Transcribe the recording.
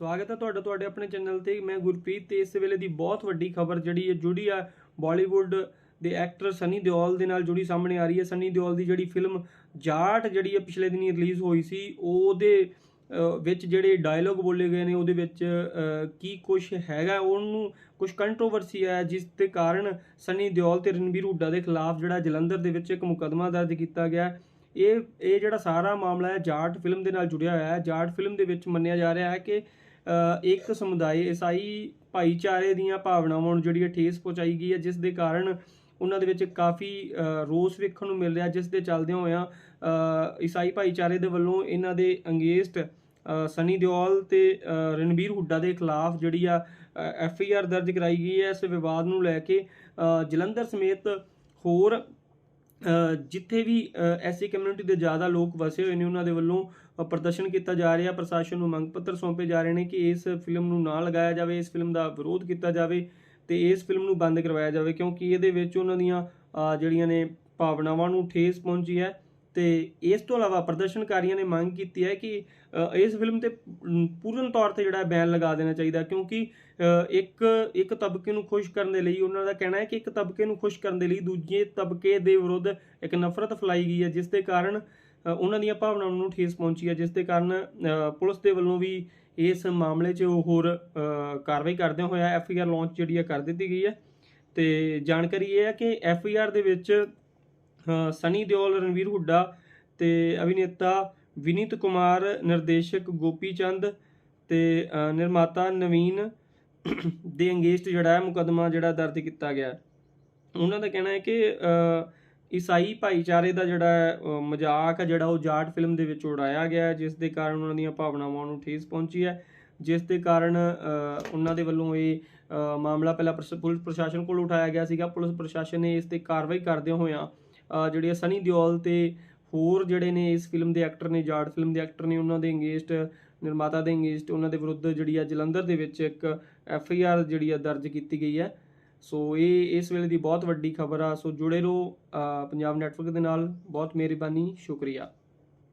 ਸਵਾਗਤ ਹੈ ਤੁਹਾਡਾ ਤੁਹਾਡੇ ਆਪਣੇ ਚੈਨਲ ਤੇ। ਮੈਂ ਗੁਰਪ੍ਰੀਤ ਤੇ ਇਸ ਵੇਲੇ ਦੀ ਬਹੁਤ ਵੱਡੀ ਖਬਰ ਜਿਹੜੀ ਹੈ ਜੁੜੀ ਆ ਬਾਲੀਵੁੱਡ ਦੇ ਐਕਟਰ ਸਨੀ ਦਿਓਲ ਦੇ ਨਾਲ ਜੁੜੀ ਸਾਹਮਣੇ ਆ ਰਹੀ ਹੈ। ਸਨੀ ਦਿਓਲ ਦੀ ਜਿਹੜੀ ਫਿਲਮ ਜਾਟ ਜਿਹੜੀ ਹੈ ਪਿਛਲੇ ਦਿਨੀ ਰਿਲੀਜ਼ ਹੋਈ ਸੀ, ਉਹਦੇ ਵਿੱਚ ਜਿਹੜੇ ਡਾਇਲੋਗ ਬੋਲੇ ਗਏ ਨੇ, ਉਹਦੇ ਵਿੱਚ ਕੀ ਕੁਝ ਹੈਗਾ, ਉਹਨੂੰ ਕੁਝ ਕੰਟਰੋਵਰਸੀ ਹੈ, ਜਿਸ ਦੇ ਕਾਰਨ ਸਨੀ ਦਿਓਲ ਤੇ ਰਣਬੀਰ ਹੁੱਡਾ ਦੇ ਖਿਲਾਫ ਜਿਹੜਾ ਜਲੰਧਰ ਦੇ ਵਿੱਚ ਇੱਕ ਮੁਕੱਦਮਾ ਦਰਜ ਕੀਤਾ ਗਿਆ। ਇਹ ਇਹ ਜਿਹੜਾ ਸਾਰਾ ਮਾਮਲਾ ਹੈ, ਜਾਟ ਫਿਲਮ ਦੇ ਨਾਲ ਜੁੜਿਆ ਹੋਇਆ ਹੈ। ਜਾਟ ਫਿਲਮ ਦੇ ਵਿੱਚ ਮੰਨਿਆ ਜਾ ਰਿਹਾ ਹੈ ਕਿ ਇੱਕ ਸਮੁਦਾਇ ਈਸਾਈ ਭਾਈਚਾਰੇ ਦੀਆਂ ਭਾਵਨਾਵਾਂ ਨੂੰ ਜਿਹੜੀ ਹੈ ਠੇਸ ਪਹੁੰਚਾਈ ਗਈ ਹੈ, ਜਿਸ ਦੇ ਕਾਰਨ ਉਹਨਾਂ ਦੇ ਵਿੱਚ ਕਾਫੀ ਰੋਸ ਵੇਖਣ ਨੂੰ ਮਿਲ ਰਿਹਾ, ਜਿਸ ਦੇ ਚੱਲਦਿਆਂ ਹੋਇਆਂ ਈਸਾਈ ਭਾਈਚਾਰੇ ਦੇ ਵੱਲੋਂ ਇਹਨਾਂ ਦੇ ਅੰਗੇਸਟ ਸਨੀ ਦਿਓਲ ਤੇ ਰਣਬੀਰ ਹੁੱਡਾ ਦੇ ਖਿਲਾਫ ਜਿਹੜੀ ਆ ਐਫ ਆਈ ਆਰ ਦਰਜ ਕਰਾਈ ਗਈ ਹੈ। ਇਸ ਵਿਵਾਦ ਨੂੰ ਲੈ ਕੇ ਜਲੰਧਰ ਸਮੇਤ ਹੋਰ ਜਿੱਥੇ ਵੀ ਐਸੀ ਕਮਿਊਨਿਟੀ ਦੇ ਜ਼ਿਆਦਾ ਲੋਕ ਵਸੇ ਹੋਏ ਨੇ, ਉਹਨਾਂ ਦੇ ਵੱਲੋਂ ਪ੍ਰਦਰਸ਼ਨ ਕੀਤਾ ਜਾ ਰਿਹਾ, ਪ੍ਰਸ਼ਾਸਨ ਨੂੰ ਮੰਗ ਪੱਤਰ ਸੌਂਪੇ ਜਾ ਰਹੇ ਨੇ ਕਿ ਇਸ ਫਿਲਮ ਨੂੰ ਨਾ ਲਗਾਇਆ ਜਾਵੇ, ਇਸ ਫਿਲਮ ਦਾ ਵਿਰੋਧ ਕੀਤਾ ਜਾਵੇ ਤੇ ਇਸ ਫਿਲਮ ਨੂੰ ਬੰਦ ਕਰਵਾਇਆ ਜਾਵੇ, ਕਿਉਂਕਿ ਇਹਦੇ ਵਿੱਚ ਉਹਨਾਂ ਦੀਆਂ ਜਿਹੜੀਆਂ ਨੇ ਭਾਵਨਾਵਾਂ ਨੂੰ ਠੇਸ ਪਹੁੰਚੀ ਹੈ। ਤੇ ਇਸ ਤੋਂ ਇਲਾਵਾ ਪ੍ਰਦਰਸ਼ਨਕਾਰੀਆਂ ਨੇ ਮੰਗ ਕੀਤੀ ਹੈ ਕਿ ਇਸ ਫਿਲਮ ਤੇ ਪੂਰਨ ਤੌਰ ਤੇ ਜਿਹੜਾ ਬੈਨ ਲਗਾ ਦੇਣਾ ਚਾਹੀਦਾ ਕਿਉਂਕਿ ਇੱਕ ਇੱਕ ਤਬਕੇ ਨੂੰ ਖੁਸ਼ ਕਰਨ ਦੇ ਲਈ ਉਹਨਾਂ ਦਾ ਕਹਿਣਾ ਹੈ ਕਿ ਇੱਕ ਤਬਕੇ ਨੂੰ ਖੁਸ਼ ਕਰਨ ਦੇ ਲਈ ਦੂਜੇ ਤਬਕੇ ਦੇ ਵਿਰੁੱਧ ਇੱਕ ਨਫ਼ਰਤ ਫੈਲਾਈ ਗਈ ਹੈ, ਜਿਸ ਦੇ ਕਾਰਨ ਉਹਨਾਂ ਦੀਆਂ ਭਾਵਨਾਵਾਂ ਨੂੰ ਠੇਸ ਪਹੁੰਚੀ ਹੈ, ਜਿਸ ਦੇ ਕਾਰਨ ਪੁਲਿਸ ਦੇ ਵੱਲੋਂ ਵੀ ਇਸ ਮਾਮਲੇ 'ਚ ਉਹ ਹੋਰ ਕਾਰਵਾਈ ਕਰਦਿਆਂ ਹੋਇਆ ਐਫ ਆਈ ਆਰ ਲਾਂਚ ਜਿਹੜੀ ਹੈ ਕਰ ਦਿੱਤੀ ਗਈ ਹੈ। ਤੇ ਜਾਣਕਾਰੀ ਇਹ ਹੈ ਕਿ ਐਫ ਆਈ ਆਰ ਦੇ ਵਿੱਚ ਸਨੀ ਦਿਓਲ, ਰਣਵੀਰ ਹੁੱਡਾ ਤੇ ਅਭਿਨੇਤਾ ਵਿਨੀਤ ਕੁਮਾਰ, ਨਿਰਦੇਸ਼ਕ ਗੋਪੀ ਚੰਦ ਤੇ ਨਿਰਮਾਤਾ ਨਵੀਨ ਦੇ ਅੰਗੇਸਟ ਜਿਹੜਾ ਹੈ, ਮੁਕੱਦਮਾ ਜਿਹੜਾ ਦਰਜ ਕੀਤਾ ਗਿਆ ਉਹਨਾਂ ਦਾ ਕਹਿਣਾ ਹੈ ਕਿ ਈਸਾਈ ਭਾਈਚਾਰੇ ਦਾ ਜਿਹੜਾ ਮਜ਼ਾਕ ਹੈ ਜਿਹੜਾ ਉਹ ਜਾਟ ਫਿਲਮ ਦੇ ਵਿੱਚ ਉਡਾਇਆ ਗਿਆ ਜਿਸ ਦੇ ਕਾਰਨ ਉਹਨਾਂ ਦੀਆਂ ਭਾਵਨਾਵਾਂ ਨੂੰ ਠੇਸ ਪਹੁੰਚੀ ਹੈ, ਜਿਸ ਦੇ ਕਾਰਨ ਉਹਨਾਂ ਦੇ ਵੱਲੋਂ ਇਹ ਮਾਮਲਾ ਪਹਿਲਾਂ ਪ੍ਰਸ਼- ਪੁਲਿਸ ਪ੍ਰਸ਼ਾਸਨ ਕੋਲ ਉਠਾਇਆ ਗਿਆ ਸੀਗਾ। ਪੁਲਿਸ ਪ੍ਰਸ਼ਾਸਨ ਨੇ ਇਸ ਤੇ ਕਾਰਵਾਈ ਕਰਦਿਆਂ ਹੋਇਆਂ ਜਿਹੜੇ ਆ ਸਨੀ ਦਿਓਲ ਤੇ ਹੋਰ ਜਿਹੜੇ ਨੇ ਇਸ ਫਿਲਮ ਦੇ ਐਕਟਰ ਨੇ, ਜਾਟ ਫਿਲਮ ਦੇ ਐਕਟਰ ਨੇ, ਉਹਨਾਂ ਦੇ ਅੰਗੇਸਟ ਨਿਰਮਾਤਾ ਦੇ ਅੰਗੇਸਟ ਉਹਨਾਂ ਦੇ ਵਿਰੁੱਧ ਜਿਹੜੀ ਆ ਜਲੰਧਰ ਦੇ ਵਿੱਚ ਇੱਕ ਐਫ ਆਈ ਆਰ ਜਿਹੜੀ ਆ ਦਰਜ ਕੀਤੀ ਗਈ ਹੈ। ਸੋ ਇਹ ਇਸ ਵੇਲੇ ਦੀ ਬਹੁਤ ਵੱਡੀ ਖਬਰ ਆ। ਸੋ ਜੁੜੇ ਰਹੋ ਪੰਜਾਬ ਨੈਟਵਰਕ ਦੇ ਨਾਲ। ਬਹੁਤ ਮਿਹਰਬਾਨੀ, ਸ਼ੁਕਰੀਆ।